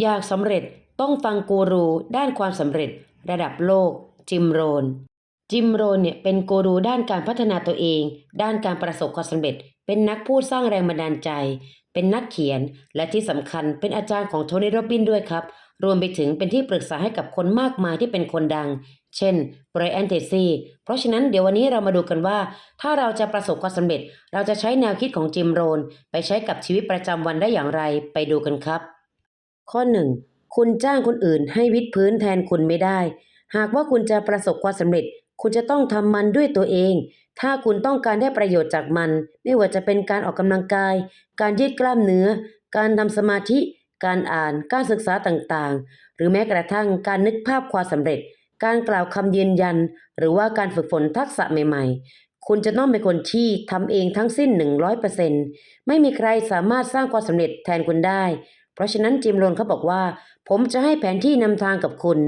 อยากสำเร็จต้องฟังกูรูด้านความสำเร็จ ระดับโลก จิมโรน จิมโรนเนี่ยเป็นกูรูด้านการพัฒนาตัวเอง ด้านการประสบความสำเร็จ เป็นนักพูดสร้างแรงบันดาลใจ เป็นนักเขียนและที่สำคัญเป็นอาจารย์ของโทนี่โรบินด้วยครับ รวมไปถึงเป็นที่ปรึกษาให้กับคนมากมายที่เป็นคนดัง เช่นไบรอันเทซีเพราะฉะนั้นเดี๋ยววันนี้เรามาดูกันว่า ถ้าเราจะประสบความสำเร็จ เราจะใช้แนวคิดของจิมโรน ไปใช้กับชีวิตประจำวันได้อย่างไรไปดูกันครับ ข้อ 1. คุณจ้างคนอื่นให้วิดพื้นแทนคุณไม่ได้ หากว่าคุณจะประสบความสำเร็จ คุณจะต้องทำมันด้วยตัวเอง ถ้าคุณต้องการได้ประโยชน์จากมัน ไม่ว่าจะเป็นการออกกำลังกาย การยืดกล้ามเนื้อ การทำสมาธิ การอ่าน การศึกษาต่างๆ หรือแม้กระทั่งการนึกภาพความสำเร็จ การกล่าวคำยืนยัน หรือว่าการฝึกฝนทักษะใหม่ ๆ คุณจะต้องเป็นคนที่ทำเองทั้งสิ้น 100%ไม่มีใครสามารถสร้างความสำเร็จแทนคุณได้ เพราะฉะนั้นจิมโรนเขาบอกว่า ผมจะให้แผนที่นำทางกับคุณ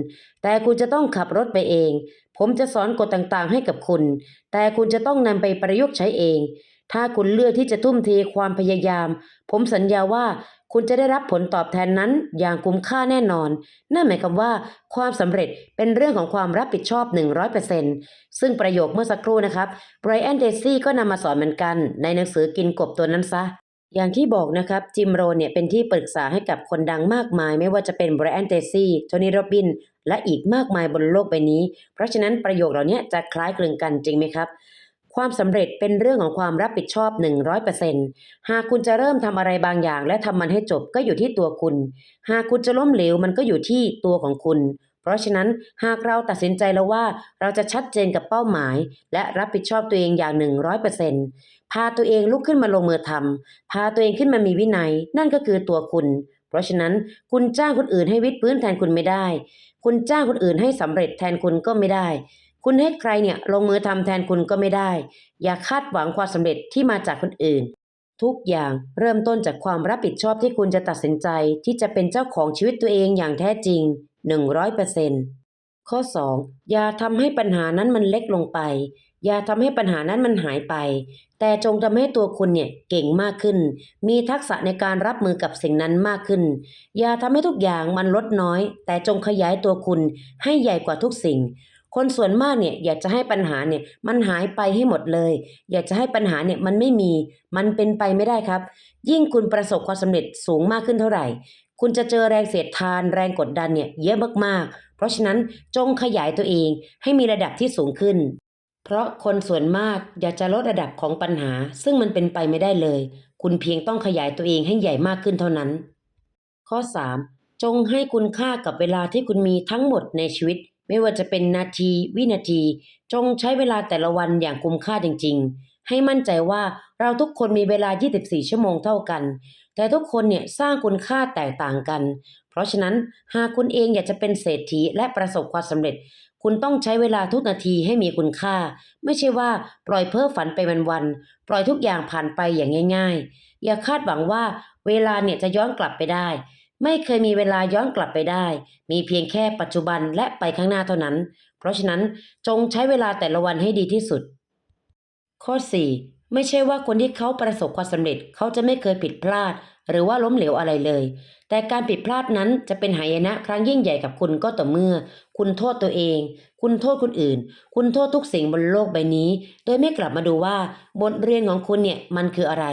แต่คุณจะต้องขับรถไปเอง ผมจะสอนกฎต่างๆให้กับคุณ แต่คุณจะต้องนำไปประยุกต์ใช้เอง ถ้าคุณเลือกที่จะทุ่มเทความพยายาม ผมสัญญาว่าคุณจะได้รับผลตอบแทนนั้นอย่างคุ้มค่าแน่นอน นั่นหมายความว่าความสำเร็จเป็นเรื่องของความรับผิดชอบ 100%ซึ่งประโยคเมื่อสักครู่นะครับไบรอันเดซี่ก็นำมาสอนเหมือนกัน ในหนังสือกินกบตัวนั้นซะ อย่างที่บอกนะครับจิมโรนเนี่ยเป็นที่ปรึกษาให้กับคนดังมากมาย ไม่ว่าจะเป็นไบรอันเดซี่โทนี่โรบิน และอีกมากมายบนโลกใบนี้ เพราะฉะนั้นประโยคเหล่านี้จะคล้ายคลึงกันจริงไหมครับ ความสำเร็จเป็นเรื่องของความรับผิดชอบ 100%หากคุณจะเริ่มทำอะไรบางอย่าง และทำมันให้จบก็อยู่ที่ตัวคุณ หากคุณจะล้มเหลวมันก็อยู่ที่ตัวของคุณ ราะฉะนั้นหากเราตัดสินใจแล้วว่าเราจะชัดเจนกับเป้าหมาย และรับผิดชอบตัวเองอย่าง 100%พาตัวเองลุกขึ้นมาลงมือทำพาตัวเองขึ้นมามีวินัย นั่นก็คือตัวคุณ เพราะฉะนั้นคุณจ้างคนอื่นให้วิดพื้นแทนคุณไม่ได้ คุณจ้างคนอื่นให้สำเร็จแทนคุณก็ไม่ได้ คุณให้ใครเนี่ยลงมือทำแทนคุณก็ไม่ได้ อย่าคาดหวังความสำเร็จที่มาจากคนอื่นทุกอย่างเริ่มต้นจากความรับผิดชอบที่คุณจะตัดสินใจที่จะเป็นเจ้าของชีวิตตัวเองอย่างแท้จริง 100%ข้อ 2. อย่าทำให้ปัญหานั้นมันเล็กลงไป อย่าทำให้ปัญหานั้นมันหายไป แต่จงทำให้ตัวคุณเนี่ยเก่งมากขึ้น มีทักษะในการรับมือกับสิ่งนั้นมากขึ้น อย่าทำให้ทุกอย่างมันลดน้อย แต่จงขยายตัวคุณให้ใหญ่กว่าทุกสิ่งคนส่วนมากเนี่ยอยากจะให้ปัญหาเนี่ยมันหายไปให้หมดเลย อยากจะให้ปัญหาเนี่ยมันไม่มี มันเป็นไปไม่ได้ครับ ยิ่งคุณประสบความสำเร็จสูงมากขึ้นเท่าไหร่ คุณจะเจอแรงเสียดทานแรงกดดันเนี่ยเยอะมากๆ เพราะฉะนั้นจงขยายตัวเองให้มีระดับที่สูงขึ้น เพราะคนส่วนมากอยากจะลดระดับของปัญหา ซึ่งมันเป็นไปไม่ได้เลย คุณเพียงต้องขยายตัวเองให้ใหญ่มากขึ้นเท่านั้น ข้อ 3. จงให้คุณค่ากับเวลาที่คุณมีทั้งหมดในชีวิต ไม่ว่าจะเป็นนาที วินาที จงใช้เวลาแต่ละวันอย่างคุ้มค่าจริง ๆ ให้มั่นใจว่าเราทุกคนมีเวลา 24 ชั่วโมงเท่ากัน แต่ทุกคนเนี่ยสร้างคุณค่าแตกต่างกัน เพราะฉะนั้นหากคุณเองอยากจะเป็นเศรษฐีและประสบความสำเร็จ คุณต้องใช้เวลาทุกนาทีให้มีคุณค่า ไม่ใช่ว่าปล่อยเพ้อฝันไปวันๆปล่อยทุกอย่างผ่านไปอย่างง่าย ๆ อย่าคาดหวังว่าเวลาเนี่ยจะย้อนกลับไปได้ไม่เคยมีเวลาย้อนกลับไปได้ มีเพียงแค่ปัจจุบันและไปข้างหน้าเท่านั้น เพราะฉะนั้นจงใช้เวลาแต่ละวันให้ดีที่สุด ข้อ 4. ไม่ใช่ว่าคนที่เขาประสบความสำเร็จเขาจะไม่เคยผิดพลาด หรือว่าล้มเหลวอะไรเลย แต่การผิดพลาดนั้นจะเป็นหายนะครั้งยิ่งใหญ่กับคุณก็ต่อเมื่อ คุณโทษตัวเอง คุณโทษคนอื่น คุณโทษทุกสิ่งบนโลกใบนี้ โดยไม่กลับมาดูว่าบทเรียนของคุณเนี่ยมันคืออะไร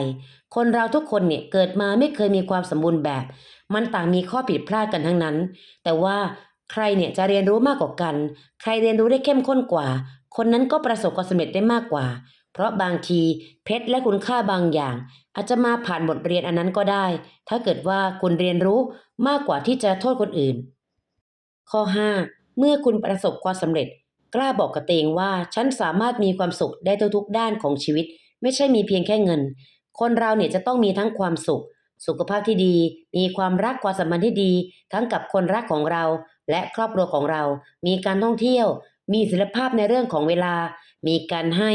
คนเราทุกคนเนี่ยเกิดมาไม่เคยมีความสมบูรณ์แบบ มันต่างมีข้อผิดพลาดกันทั้งนั้น แต่ว่าใครเนี่ยจะเรียนรู้มากกว่ากัน ใครเรียนรู้ได้เข้มข้นกว่า คนนั้นก็ประสบความสำเร็จได้มากกว่า เพราะบางทีเพชรและคุณค่าบางอย่าง อาจจะมาผ่านบทเรียนอันนั้นก็ได้ ถ้าเกิดว่าคุณเรียนรู้มากกว่าที่จะโทษคนอื่น ข้อ 5. เมื่อคุณประสบความสำเร็จ กล้าบอกกับตัวเองว่าฉันสามารถมีความสุขได้ทุกๆด้านของชีวิต ไม่ใช่มีเพียงแค่เงิน คนเราเนี่ยจะต้องมีทั้งความสุข สุขภาพที่ดี มีความรักความสัมพันธ์ที่ดี ทั้งกับคนรักของเรา และครอบครัวของเรา มีการท่องเที่ยว มีศิลปภาพในเรื่องของเวลา มีการให้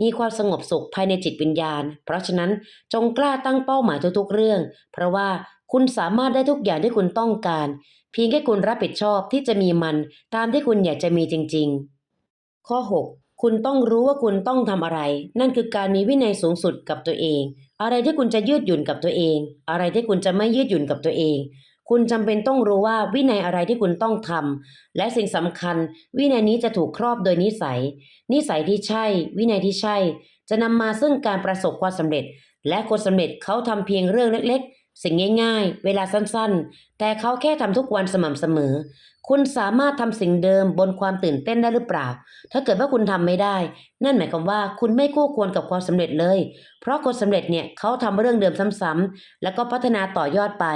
มีความสงบสุขภายในจิตวิญญาณ เพราะฉะนั้นจงกล้าตั้งเป้าหมายทุกๆเรื่อง เพราะว่าคุณสามารถได้ทุกอย่างที่คุณต้องการ เพียงแค่คุณรับผิดชอบที่จะมีมันตามที่คุณอยากจะมีจริงๆ ข้อ 6 คุณต้องรู้ว่าคุณต้องทำอะไร นั่นคือการมีวินัยสูงสุดกับตัวเอง อะไรที่คุณจะยืดหยุ่นกับตัวเอง อะไรที่คุณจะไม่ยืดหยุ่นกับตัวเอง คุณจำเป็นต้องรู้ว่าวินัยอะไรที่คุณต้องทำและสิ่งสำคัญ วินัยนี้จะถูกครอบโดยนิสัย นิสัยที่ใช่ วินัยที่ใช่ จะนำมาซึ่งการประสบความสำเร็จ และคนสำเร็จเขาทำเพียงเรื่องเล็กๆ สิ่งง่ายๆ เวลาสั้นๆ แต่เขาแค่ทำทุกวันสม่ำเสมอ คุณสามารถทำสิ่งเดิมบนความตื่นเต้นได้หรือเปล่า ถ้าเกิดว่าคุณทำไม่ได้ นั่นหมายความว่าคุณไม่คู่ควรกับความสำเร็จเลย เพราะคนสำเร็จเนี่ยเขาทำเรื่องเดิมซ้ำๆแล้วก็พัฒนาต่อยอดไป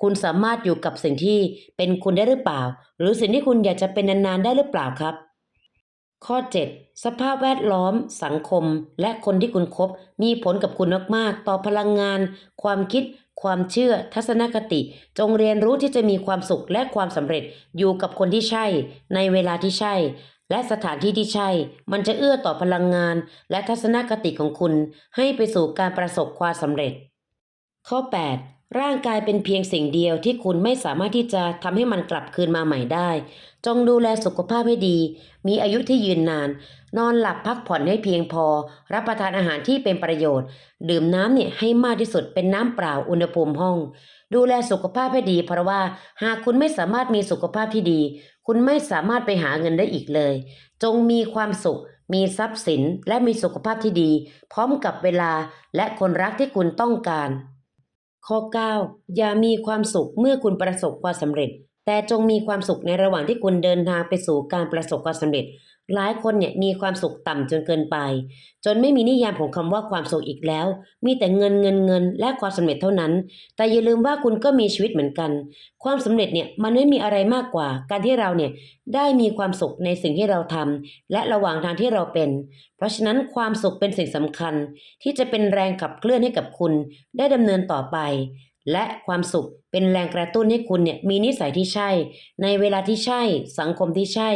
คุณสามารถอยู่กับสิ่งที่เป็นคุณได้หรือเปล่า หรือสิ่งที่คุณอยากจะเป็นนานๆได้หรือเปล่าครับข้อ 7 สภาพแวดล้อม สังคม และคนที่คุณคบ มีผลกับคุณมาก ๆ ต่อพลังงาน ความคิด ความเชื่อ ทัศนคติ จงเรียนรู้ที่จะมีความสุขและความสำเร็จอยู่กับคนที่ใช่ ในเวลาที่ใช่ และสถานที่ที่ใช่ มันจะเอื้อต่อพลังงาน และทัศนคติของคุณ ให้ไปสู่การประสบความสำเร็จ ข้อ 8 ร่างกายเป็นเพียงสิ่งเดียวที่คุณไม่สามารถที่จะทำให้มันกลับคืนมาใหม่ได้ จงดูแลสุขภาพให้ดี มีอายุที่ยืนนาน นอนหลับพักผ่อนให้เพียงพอ รับประทานอาหารที่เป็นประโยชน์ ดื่มน้ำเนี่ยให้มากที่สุดเป็นน้ำเปล่าอุณหภูมิห้อง ดูแลสุขภาพให้ดี เพราะว่าหากคุณไม่สามารถมีสุขภาพที่ดี คุณไม่สามารถไปหาเงินได้อีกเลย จงมีความสุขมีทรัพย์สินและมีสุขภาพที่ดี พร้อมกับเวลาและคนรักที่คุณต้องการ ข้อ 9 อย่ามีความสุขเมื่อคุณประสบความสำเร็จ แต่จงมีความสุขในระหว่างที่คุณเดินทางไปสู่การประสบความสำเร็จ หลายคนเนี่ยมีความสุขต่ำจนเกินไป จนไม่มีนิยามของคำว่าความสุขอีกแล้ว มีแต่เงินเงินเงินและความสำเร็จเท่านั้น แต่อย่าลืมว่าคุณก็มีชีวิตเหมือนกัน ความสำเร็จเนี่ยมันไม่มีอะไรมากกว่า การที่เราเนี่ยได้มีความสุขในสิ่งที่เราทำและระหว่างทางที่เราเป็น เพราะฉะนั้นความสุขเป็นสิ่งสำคัญ ที่จะเป็นแรงขับเคลื่อนให้กับคุณ ได้ดำเนินต่อไป และความสุขเป็นแรงกระตุ้นให้คุณเนี่ยมีนิสัยที่ใช่ ในเวลาที่ใช่ สังคมที่ใช่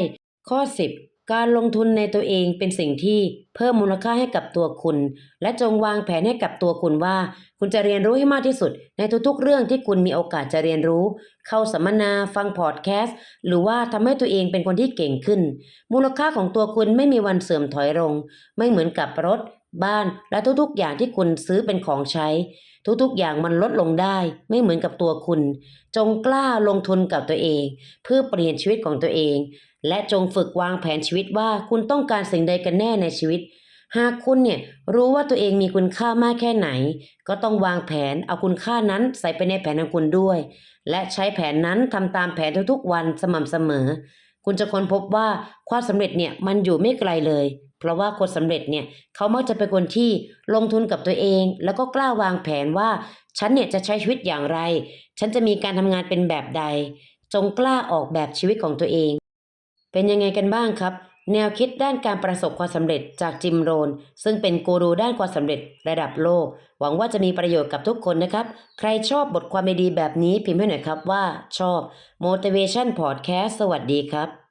ข้อ 10 การลงทุนในตัวเองเป็นสิ่งที่เพิ่มมูลค่าให้กับตัวคุณ และจงวางแผนให้กับตัวคุณว่า คุณจะเรียนรู้ให้มากที่สุด ในทุกๆ เรื่องที่คุณมีโอกาสจะเรียนรู้ เข้าสัมมนาฟังพอดแคสต์ หรือว่าทำให้ตัวเองเป็นคนที่เก่งขึ้น มูลค่าของตัวคุณไม่มีวันเสื่อมถอยลง ไม่เหมือนกับรถ บ้านและทุกๆ อย่างที่คุณซื้อเป็นของใช้ ทุกๆ อย่างมันลดลงได้ไม่เหมือนกับตัวคุณ จงกล้าลงทุนกับตัวเอง เพื่อเปลี่ยนชีวิตของตัวเอง และจงฝึกวางแผนชีวิตว่าคุณต้องการสิ่งใดกันแน่ในชีวิต หากคุณเนี่ยรู้ว่าตัวเองมีคุณค่ามากแค่ไหน ก็ต้องวางแผนเอาคุณค่านั้นใส่ไปในแผนของคุณด้วย และใช้แผนนั้นทำตามแผนทุกๆ วันสม่ำเสมอ คุณจะค้นพบว่าความสำเร็จเนี่ยมันอยู่ไม่ไกลเลย เพราะว่าคนสำเร็จเนี่ยเขามักจะเป็นคนที่ลงทุนกับตัวเอง แล้วก็กล้าวางแผนว่า ฉันเนี่ยจะใช้ชีวิตอย่างไร ฉันจะมีการทำงานเป็นแบบใด จงกล้าออกแบบชีวิตของตัวเอง เป็นยังไงกันบ้างครับ แนวคิดด้านการประสบความสำเร็จจากจิมโรน ซึ่งเป็นกูรูด้านความสำเร็จระดับโลก หวังว่าจะมีประโยชน์กับทุกคนนะครับ ใครชอบบทความดีแบบนี้พิมพ์ให้หน่อยครับว่าชอบ motivation podcast สวัสดีครับ